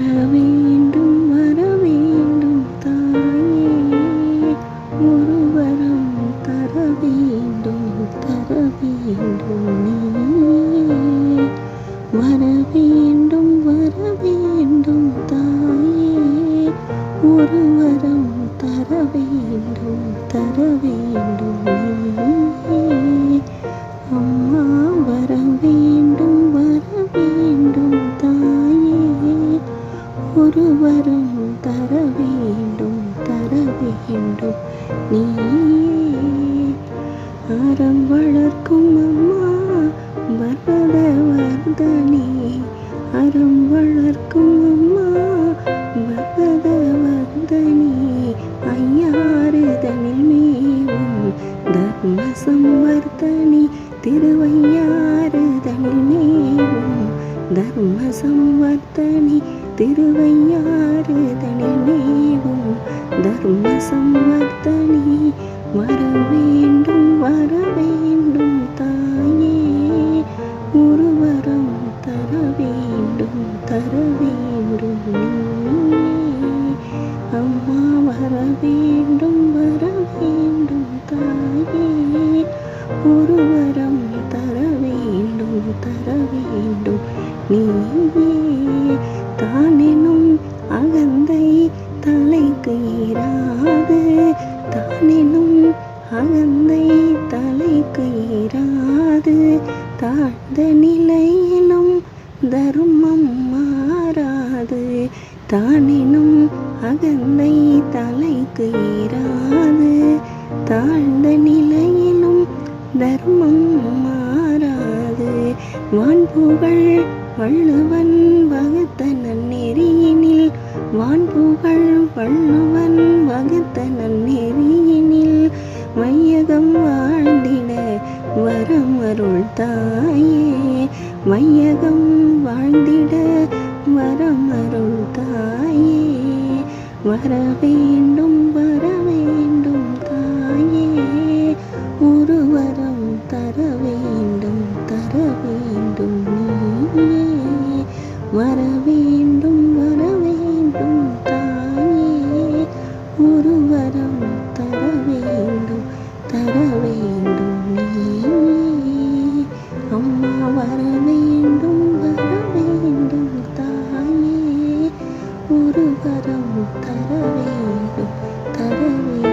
வர வேண்டும் வர வேண்டும் தாயே. ஒரு வரம் தர வேண்டும் தர வேண்டும் நீயே. வர வேண்டும் வர வேண்டும் தாயே. தர வேண்டும் ஒருவரும் தர வேண்டும் தர வேண்டும். நீயே அறம் வளர்க்கும் அம்மா வரத வர்தனே அறம் வளர்க்கும் அம்மா பர்வத வர்தனி ஐயாறுதனில் மேவும் தர்ம சம்வர்த்தனி. திருவையாறுதனில் மேவும் தர்ம சம்வர்த்தனி திருவையாறுதனில் மேவும் தர்ம சம்வர்த்தனி வர வேண்டும் வர வேண்டும் தாயே. ஒருவரம் தர வேண்டும் தர வேண்டும் அம்மா வர வேண்டும் வர வேண்டும் தாயே. ஒருவரம் தர வேண்டும் தர வேண்டும் நீயே தானெனும் அகந்தை தலைக்கு ஏறாது தானெனும் அகந்தை தலைக்கு ஏறாது தாழ்ந்த நிலையிலும் தர்மம் மாறாது. தானெனும் அகந்தை தலைக்கு ஏறாது தாழ்ந்த நிலையிலும் தர்மம் மாறாது. வான்புகழ் வள்ளுவன் வகுத்த நன்னெறியினில் வான்புகழ் வள்ளுவன் வகுத்த நன்னெறியினில் மையகம் வாழ்ந்திட வரம் அருள் தாயே. மையகம் வாழ்ந்திட வரம் அருள் தாயே. வர வேண்டும் வர வேண்டும் தாயே. ஒரு வேண்டும் வர வேண்டும் தாயே ஒரு வரம் தர வேண்டும் தர வேண்டும் நீயே. அம்மா வர வேண்டும் வர வேண்டும் தாயே. ஒரு வரம் தர வேண்டும் தர வேண்டும்